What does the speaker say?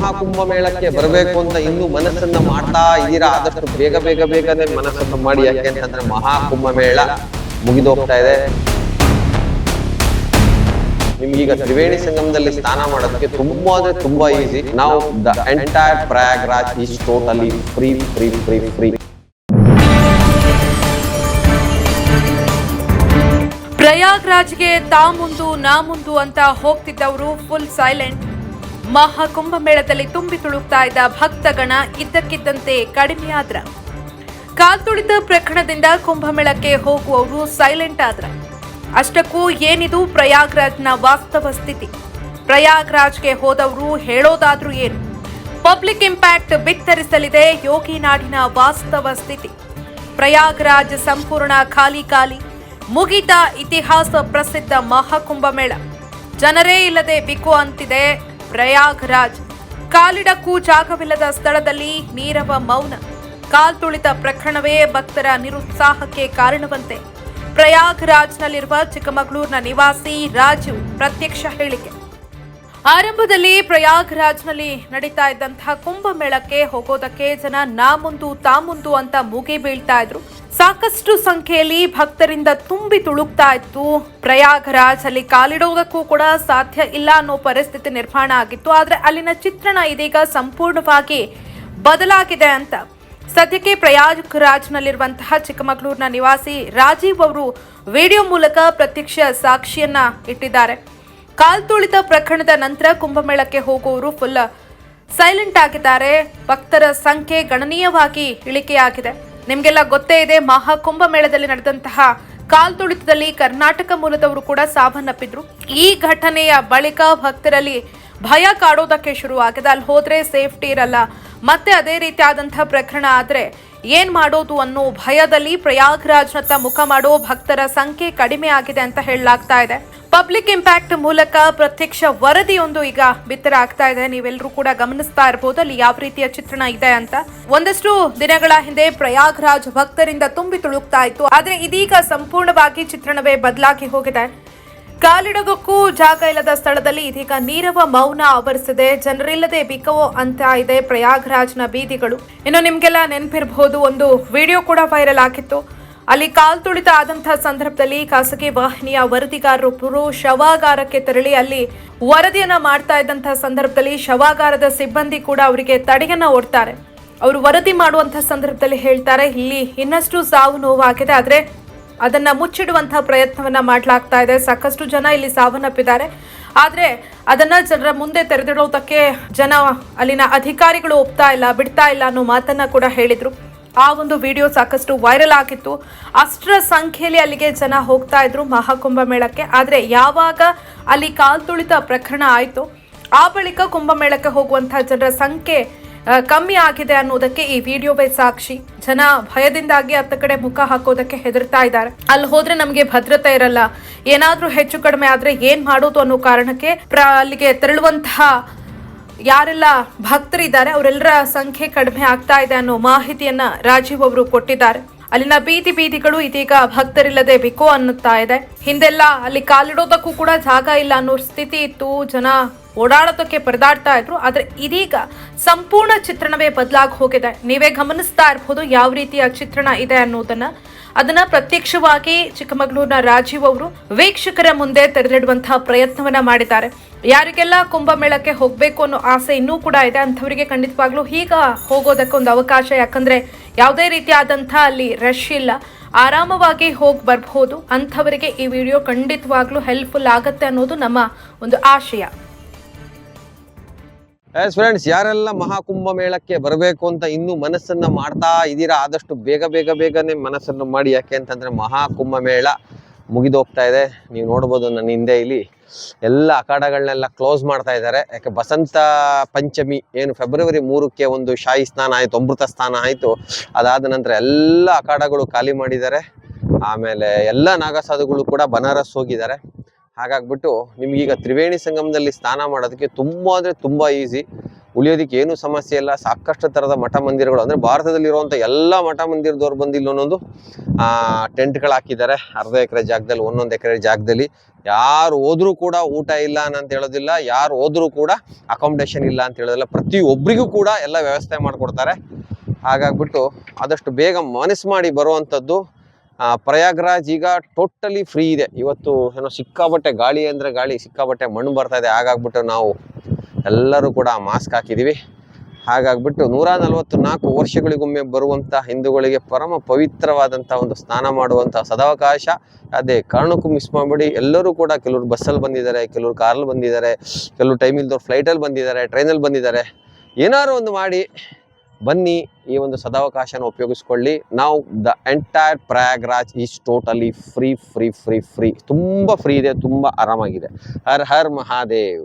ಮಹಾಕುಂಭ ಮೇಳಕ್ಕೆ ಬರಬೇಕು ಅಂತ ಇನ್ನು ಮನಸ್ಸನ್ನ ಮಾಡ್ತಾ ಇದ್ದೀರಾ? ಆದಷ್ಟು ಬೇಗ ಬೇಗ, ಬೇಗನೆ ಮನಸ್ಸನ್ನು ಮಾಡಿ. ಯಾಕೆ ಅಂತಂದ್ರೆ ಮಹಾಕುಂಭ ಮೇಳ ಮುಗಿದೋಗ್ತಾ ಇದೆ. ನಿಮ್ಗೀಗ ತ್ರಿವೇಣಿ ಸಂಗಮದಲ್ಲಿ ಸ್ನಾನ ಮಾಡೋದಕ್ಕೆ ತುಂಬಾ ಅಂದ್ರೆ ತುಂಬಾ ಈಸಿ ನಾವು the entire Prayagraj is totally free free free free ಪ್ರಯಾಗ್ರಾಜ್ಗೆ ತಾ ಮುಂದು, ನಾ ಮುಂದು ಅಂತ ಹೋಗ್ತಿದ್ದವರು ಫುಲ್ ಸೈಲೆಂಟ್ ಮಹಾಕುಂಭ ಮೇಳದಲ್ಲಿ ತುಂಬಿ ತುಳುಕ್ತಾ ಇದ್ದ ಭಕ್ತಗಣ ಇದ್ದಕ್ಕಿದ್ದಂತೆ ಕಡಿಮೆಯಾದ್ರ ಕಾಲ್ತುಳಿತ ಪ್ರಕರಣದಿಂದ ಕುಂಭಮೇಳಕ್ಕೆ ಹೋಗುವವರು ಸೈಲೆಂಟ್ ಆದ್ರ. ಅಷ್ಟಕ್ಕೂ ಏನಿದು ಪ್ರಯಾಗ್ರಾಜ್ನ ವಾಸ್ತವ ಸ್ಥಿತಿ. ಪ್ರಯಾಗ್ರಾಜ್ಗೆ ಹೋದವರು ಹೇಳೋದಾದ್ರೂ ಏನು. ಪಬ್ಲಿಕ್ ಇಂಪ್ಯಾಕ್ಟ್ ಬಿತ್ತರಿಸಲಿದೆ ಯೋಗಿ ನಾಡಿನ ವಾಸ್ತವ ಸ್ಥಿತಿ. ಪ್ರಯಾಗ್ರಾಜ್ ಸಂಪೂರ್ಣ ಖಾಲಿ ಖಾಲಿ. ಮುಗಿದ ಇತಿಹಾಸ ಪ್ರಸಿದ್ಧ ಮಹಾಕುಂಭ ಮೇಳ. ಜನರೇ ಇಲ್ಲದೆ ಬಿಕೋ ಅಂತಿದೆ ಪ್ರಯಾಗ್ರಾಜ್. ಕಾಲಿಡಕ್ಕೂ ಜಾಗವಿಲ್ಲದ ಸ್ಥಳದಲ್ಲಿ ನೀರವ ಮೌನ. ಕಾಲ್ತುಳಿತ ಪ್ರಕರಣವೇ ಭಕ್ತರ ನಿರುತ್ಸಾಹಕ್ಕೆ ಕಾರಣವಂತೆ. ಪ್ರಯಾಗ್ರಾಜ್ನಲ್ಲಿರುವ ಚಿಕ್ಕಮಗಳೂರಿನ ನಿವಾಸಿ ರಾಜು ಪ್ರತ್ಯಕ್ಷ ಹೇಳಿಕೆ. ಆರಂಭದಲ್ಲಿ ಪ್ರಯಾಗ್ರಾಜ್ನಲ್ಲಿ ನಡೀತಾ ಇದ್ದಂತಹ ಕುಂಭಮೇಳಕ್ಕೆ ಹೋಗೋದಕ್ಕೆ ಜನ ನಾ ಮುಂದು ತಾ ಮುಂದು ಅಂತ ಮುಗಿ ಬೀಳ್ತಾ ಇದ್ರು. ಸಾಕಷ್ಟು ಸಂಖ್ಯೆಯಲ್ಲಿ ಭಕ್ತರಿಂದ ತುಂಬಿ ತುಳುಕ್ತಾ ಇತ್ತು. ಪ್ರಯಾಗರಾಜ್ ಅಲ್ಲಿ ಕಾಲಿಡೋದಕ್ಕೂ ಕೂಡ ಸಾಧ್ಯ ಇಲ್ಲ ಅನ್ನೋ ಪರಿಸ್ಥಿತಿ ನಿರ್ಮಾಣ ಆಗಿತ್ತು. ಆದ್ರೆ ಅಲ್ಲಿನ ಚಿತ್ರಣ ಇದೀಗ ಸಂಪೂರ್ಣವಾಗಿ ಬದಲಾಗಿದೆ ಅಂತ. ಸದ್ಯಕ್ಕೆ ಪ್ರಯಾಗ್ರಾಜ್ನಲ್ಲಿರುವಂತಹ ಚಿಕ್ಕಮಗಳೂರಿನ ನಿವಾಸಿ ರಾಜೀವ್ ಅವರು ವಿಡಿಯೋ ಮೂಲಕ ಪ್ರತ್ಯಕ್ಷ ಸಾಕ್ಷಿಯನ್ನ ಇಟ್ಟಿದ್ದಾರೆ. ಕಾಲ್ತುಳಿತ ಪ್ರಕರಣದ ನಂತರ ಕುಂಭಮೇಳಕ್ಕೆ ಹೋಗುವವರು ಫುಲ್ ಸೈಲೆಂಟ್ ಆಗಿದ್ದಾರೆ. ಭಕ್ತರ ಸಂಖ್ಯೆ ಗಣನೀಯವಾಗಿ ಇಳಿಕೆಯಾಗಿದೆ. ನಿಮ್ಗೆಲ್ಲ ಗೊತ್ತೇ ಇದೆ ಮಹಾ ಮೇಳದಲ್ಲಿ ನಡೆದಂತಹ ಕಾಲ್ತುಳಿತದಲ್ಲಿ ಕರ್ನಾಟಕ ಮೂಲದವರು ಕೂಡ ಸಾವನ್ನಪ್ಪಿದ್ರು. ಈ ಘಟನೆಯ ಬಳಿಕ ಭಕ್ತರಲ್ಲಿ ಭಯ ಕಾಡೋದಕ್ಕೆ ಶುರುವಾಗಿದೆ. ಅಲ್ಲಿ ಹೋದ್ರೆ ಸೇಫ್ಟಿ ಇರಲ್ಲ. ಮತ್ತೆ ಅದೇ ರೀತಿಯಾದಂತಹ ಪ್ರಕರಣ ಆದ್ರೆ ಏನ್ ಮಾಡೋದು ಅನ್ನೋ ಭಯದಲ್ಲಿ ಪ್ರಯಾಗ್ರಾಜ್ನತ್ತ ಮುಖ ಮಾಡೋ ಭಕ್ತರ ಸಂಖ್ಯೆ ಕಡಿಮೆ ಆಗಿದೆ ಅಂತ ಹೇಳಲಾಗ್ತಾ ಇದೆ. ಪಬ್ಲಿಕ್ ಇಂಪ್ಯಾಕ್ಟ್ ಮೂಲಕ ಪ್ರತ್ಯಕ್ಷ ವರದಿಯೊಂದು ಈಗ ಬಿತ್ತರ ಆಗ್ತಾ ಇದೆ. ನೀವೆಲ್ಲರೂ ಕೂಡ ಗಮನಿಸ್ತಾ ಇರಬಹುದು ಅಲ್ಲಿ ಯಾವ ರೀತಿಯ ಚಿತ್ರಣ ಇದೆ ಅಂತ. ಒಂದಷ್ಟು ದಿನಗಳ ಹಿಂದೆ ಪ್ರಯಾಗ್ರಾಜ್ ಭಕ್ತರಿಂದ ತುಂಬಿ ತುಳುಕ್ತಾ ಇತ್ತು. ಆದ್ರೆ ಇದೀಗ ಸಂಪೂರ್ಣವಾಗಿ ಚಿತ್ರಣವೇ ಬದಲಾಗಿ ಹೋಗಿದೆ. ಕಾಲಿಡಗಕ್ಕೂ ಜಾಗ ಇಲ್ಲದ ಸ್ಥಳದಲ್ಲಿ ಇದೀಗ ನೀರವ ಮೌನ ಆವರಿಸಿದೆ. ಜನರಿಲ್ಲದೆ ಬಿಕವೋ ಅಂತ ಇದೆ ಪ್ರಯಾಗ್ರಾಜ್ನ ಬೀದಿಗಳು. ಇನ್ನು ನಿಮ್ಗೆಲ್ಲ ನೆನಪಿರಬಹುದು ಒಂದು ವಿಡಿಯೋ ಕೂಡ ವೈರಲ್ ಆಗಿತ್ತು. ಅಲ್ಲಿ ಕಾಲ್ ತುಳಿತ ಆದಂತಹ ಸಂದರ್ಭದಲ್ಲಿ ಖಾಸಗಿ ವಾಹಿನಿಯ ವರದಿಗಾರರೊಬ್ಬರು ಶವಾಗಾರಕ್ಕೆ ತೆರಳಿ ಅಲ್ಲಿ ವರದಿಯನ್ನ ಮಾಡ್ತಾ ಇದ್ದಂತಹ ಸಂದರ್ಭದಲ್ಲಿ ಶವಾಗಾರದ ಸಿಬ್ಬಂದಿ ಕೂಡ ಅವರಿಗೆ ತಡೆಯನ್ನ ಓಡ್ತಾರೆ ಅವರು ವರದಿ ಮಾಡುವಂತಹ ಸಂದರ್ಭದಲ್ಲಿ ಹೇಳ್ತಾರೆ, ಇಲ್ಲಿ ಇನ್ನಷ್ಟು ಸಾವು ನೋವಾಗಿದೆ, ಆದ್ರೆ ಅದನ್ನ ಮುಚ್ಚಿಡುವಂತಹ ಪ್ರಯತ್ನವನ್ನ ಮಾಡಲಾಗ್ತಾ ಇದೆ. ಸಾಕಷ್ಟು ಜನ ಇಲ್ಲಿ ಸಾವನ್ನಪ್ಪಿದ್ದಾರೆ. ಆದ್ರೆ ಅದನ್ನ ಜನರ ಮುಂದೆ ತೆರೆದಿಡೋದಕ್ಕೆ ಜನ ಅಲ್ಲಿನ ಅಧಿಕಾರಿಗಳು ಒಪ್ತಾ ಇಲ್ಲ, ಬಿಡ್ತಾ ಇಲ್ಲ ಅನ್ನೋ ಮಾತನ್ನ ಕೂಡ ಹೇಳಿದ್ರು. ಆ ಒಂದು ವಿಡಿಯೋ ಸಾಕಷ್ಟು ವೈರಲ್ ಆಗಿತ್ತು. ಅಷ್ಟರ ಸಂಖ್ಯೆಯಲ್ಲಿ ಅಲ್ಲಿಗೆ ಜನ ಹೋಗ್ತಾ ಇದ್ರು ಮಹಾಕುಂಭ ಮೇಳಕ್ಕೆ. ಆದರೆ ಯಾವಾಗ ಅಲ್ಲಿ ಕಾಲ್ತುಳಿತ ಪ್ರಕರಣ ಆಯಿತು, ಆ ಬಳಿಕ ಕುಂಭಮೇಳಕ್ಕೆ ಹೋಗುವಂತಹ ಜನರ ಸಂಖ್ಯೆ ಕಮ್ಮಿ ಆಗಿದೆ ಅನ್ನೋದಕ್ಕೆ ಈ ವಿಡಿಯೋವೇ ಸಾಕ್ಷಿ. ಜನ ಭಯದಿಂದಾಗಿ ಅತ್ತ ಕಡೆ ಮುಖ ಹಾಕೋದಕ್ಕೆ ಹೆದರ್ತಾ ಇದ್ದಾರೆ. ಅಲ್ಲಿ ಹೋದ್ರೆ ನಮಗೆ ಭದ್ರತೆ ಇರಲ್ಲ. ಏನಾದ್ರೂ ಹೆಚ್ಚು ಕಡಿಮೆ ಆದ್ರೆ ಏನ್ ಮಾಡೋದು ಅನ್ನೋ ಕಾರಣಕ್ಕೆ ಅಲ್ಲಿಗೆ ತೆರಳುವಂತಹ ಯಾರೆಲ್ಲ ಭಕ್ತರಿದ್ದಾರೆ, ಅವರೆಲ್ಲರ ಸಂಖ್ಯೆ ಕಡಿಮೆ ಆಗ್ತಾ ಇದೆ ಅನ್ನೋ ಮಾಹಿತಿಯನ್ನ ರಾಜೀವ್ ಅವರು ಕೊಟ್ಟಿದ್ದಾರೆ. ಅಲ್ಲಿನ ಬೀದಿ ಬೀದಿಗಳು ಇದೀಗ ಭಕ್ತರಿಲ್ಲದೆ ಬಿಕೋ ಅನ್ನುತ್ತಾ ಇದೆ. ಹಿಂದೆಲ್ಲ ಅಲ್ಲಿ ಕಾಲಿಡೋದಕ್ಕೂ ಕೂಡ ಜಾಗ ಇಲ್ಲ ಅನ್ನೋ ಸ್ಥಿತಿ ಇತ್ತು. ಜನ ಓಡಾಡೋದಕ್ಕೆ ಪರದಾಡ್ತಾ ಇದ್ರು. ಆದ್ರೆ ಇದೀಗ ಸಂಪೂರ್ಣ ಚಿತ್ರಣವೇ ಬದಲಾಗಿ ಹೋಗಿದೆ. ನೀವೇ ಗಮನಿಸ್ತಾ ಇರಬಹುದು ಯಾವ ರೀತಿಯ ಚಿತ್ರಣ ಇದೆ ಅನ್ನೋದನ್ನ. ಅದನ್ನ ಪ್ರತ್ಯಕ್ಷವಾಗಿ ಚಿಕ್ಕಮಗಳೂರಿನ ರಾಜೀವ್ ಅವರು ವೀಕ್ಷಕರ ಮುಂದೆ ತೆರೆದಿಡುವಂತಹ ಪ್ರಯತ್ನವನ್ನ ಮಾಡಿದ್ದಾರೆ. ಯಾರಿಗೆಲ್ಲ ಕುಂಭಮೇಳಕ್ಕೆ ಹೋಗ್ಬೇಕು ಅನ್ನೋ ಆಸೆ ಇನ್ನೂ ಕೂಡ ಇದೆ, ಅಂಥವರಿಗೆ ಖಂಡಿತವಾಗ್ಲೂ ಈಗ ಹೋಗೋದಕ್ಕೆ ಒಂದು ಅವಕಾಶ, ಯಾಕಂದ್ರೆ ಯಾವುದೇ ರೀತಿಯಾದಂಥ ಅಲ್ಲಿ ರಶ್ ಇಲ್ಲ. ಆರಾಮವಾಗಿ ಹೋಗಿ ಬರಬಹುದು. ಅಂಥವರಿಗೆ ಈ ವಿಡಿಯೋ ಖಂಡಿತವಾಗ್ಲೂ ಹೆಲ್ಪ್ಫುಲ್ ಆಗುತ್ತೆ ಅನ್ನೋದು ನಮ್ಮ ಒಂದು ಆಶಯ. ಎಸ್ ಫ್ರೆಂಡ್ಸ್ ಯಾರೆಲ್ಲ ಮಹಾಕುಂಭ ಮೇಳಕ್ಕೆ ಬರಬೇಕು ಅಂತ ಇನ್ನು ಮನಸ್ಸನ್ನ ಮಾಡ್ತಾ ಇದ್ದೀರಾ, ಆದಷ್ಟು ಬೇಗ ಬೇಗ ಬೇಗನೆ ಮನಸ್ಸನ್ನು ಮಾಡಿ. ಯಾಕೆ ಅಂತಂದ್ರೆ ಮಹಾಕುಂಭ ಮೇಳ ಮುಗಿದೋಗ್ತಾ ಇದೆ. ನೀವು ನೋಡ್ಬೋದು ನನ್ನ ಹಿಂದೆ ಇಲ್ಲಿ ಎಲ್ಲ ಅಖಾಡಗಳನ್ನೆಲ್ಲ ಕ್ಲೋಸ್ ಮಾಡ್ತಾ ಇದ್ದಾರೆ. ಯಾಕೆ ಬಸಂತ ಪಂಚಮಿ, ಏನು ಫೆಬ್ರವರಿ ಮೂರಕ್ಕೆ ಒಂದು ಶಾಹಿ ಸ್ನಾನ ಆಯಿತು, ಅಮೃತ ಸ್ನಾನ ಆಯಿತು. ಅದಾದ ನಂತರ ಎಲ್ಲ ಅಖಾಡಗಳು ಖಾಲಿ ಮಾಡಿದ್ದಾರೆ. ಆಮೇಲೆ ಎಲ್ಲ ನಾಗಸಾಧುಗಳು ಕೂಡ ಬನಾರಸ್ ಹೋಗಿದ್ದಾರೆ. ಹಾಗಾಗ್ಬಿಟ್ಟು ನಿಮ್ಗೀಗ ತ್ರಿವೇಣಿ ಸಂಗಮದಲ್ಲಿ ಸ್ನಾನ ಮಾಡೋದಕ್ಕೆ ತುಂಬ ಅಂದರೆ ತುಂಬ ಈಸಿ ಉಳಿಯೋದಕ್ಕೆ ಏನು ಸಮಸ್ಯೆ ಇಲ್ಲ. ಸಾಕಷ್ಟು ಥರದ ಮಠ ಮಂದಿರಗಳು ಅಂದರೆ ಭಾರತದಲ್ಲಿರುವಂಥ ಎಲ್ಲ ಮಠ ಮಂದಿರದವ್ರು ಬಂದು ಇಲ್ಲೊಂದೊಂದು ಟೆಂಟ್ಗಳು ಹಾಕಿದ್ದಾರೆ. ಅರ್ಧ ಎಕರೆ ಜಾಗದಲ್ಲಿ, ಒಂದೊಂದು ಎಕರೆ ಜಾಗದಲ್ಲಿ. ಯಾರು ಹೋದ್ರೂ ಕೂಡ ಊಟ ಇಲ್ಲ ಅಂತ ಹೇಳೋದಿಲ್ಲ. ಯಾರು ಹೋದ್ರೂ ಕೂಡ ಅಕಾಮಿಡೇಷನ್ ಇಲ್ಲ ಅಂತ ಹೇಳೋದಿಲ್ಲ. ಪ್ರತಿಯೊಬ್ಬರಿಗೂ ಕೂಡ ಎಲ್ಲ ವ್ಯವಸ್ಥೆ ಮಾಡಿಕೊಡ್ತಾರೆ. ಹಾಗಾಗ್ಬಿಟ್ಟು ಆದಷ್ಟು ಬೇಗ ಮನಸ್ಸು ಮಾಡಿ ಬರುವಂಥದ್ದು ಪ್ರಯಾಗ್ರಾಜ್ ಈಗ ಟೋಟಲಿ ಫ್ರೀ ಇದೆ. ಇವತ್ತು ಏನೋ ಸಿಕ್ಕಾಬಟ್ಟೆ ಗಾಳಿ ಅಂದರೆ ಗಾಳಿ ಸಿಕ್ಕಾಬಟ್ಟೆ ಮಣ್ಣು ಬರ್ತಾ ಇದೆ. ಹಾಗಾಗ್ಬಿಟ್ಟು ನಾವು ಎಲ್ಲರೂ ಕೂಡ ಮಾಸ್ಕ್ ಹಾಕಿದ್ದೀವಿ ಹಾಗಾಗ್ಬಿಟ್ಟು ನೂರ ನಲವತ್ತು ನಾಲ್ಕು ವರ್ಷಗಳಿಗೊಮ್ಮೆ ಬರುವಂಥ ಹಿಂದೂಗಳಿಗೆ ಪರಮ ಪವಿತ್ರವಾದಂಥ ಒಂದು ಸ್ನಾನ ಮಾಡುವಂಥ ಸದಾವಕಾಶ. ಅದೇ ಕಾರಣಕ್ಕೂ ಮಿಸ್ ಮಾಡಬೇಡಿ. ಎಲ್ಲರೂ ಕೂಡ ಕೆಲವರು ಬಸ್ಸಲ್ಲಿ ಬಂದಿದ್ದಾರೆ, ಕೆಲವರು ಕಾರಲ್ಲಿ ಬಂದಿದ್ದಾರೆ, ಕೆಲವರು ಟೈಮ್ ಇಲ್ದವ್ರು ಫ್ಲೈಟಲ್ಲಿ ಬಂದಿದ್ದಾರೆ ಟ್ರೈನಲ್ಲಿ ಬಂದಿದ್ದಾರೆ. ಏನಾದ್ರು ಒಂದು ಮಾಡಿ. ಬನ್ನಿ ಈ ಒಂದು ಸದಾವಕಾಶನ ಉಪಯೋಗಿಸ್ಕೊಳ್ಳಿ. ನಾವು the entire Prayagraj is totally free free free free ತುಂಬ ಫ್ರೀ ಇದೆ, ತುಂಬ ಆರಾಮಾಗಿದೆ. ಹರ್ ಹರ್ ಮಹಾದೇವ್.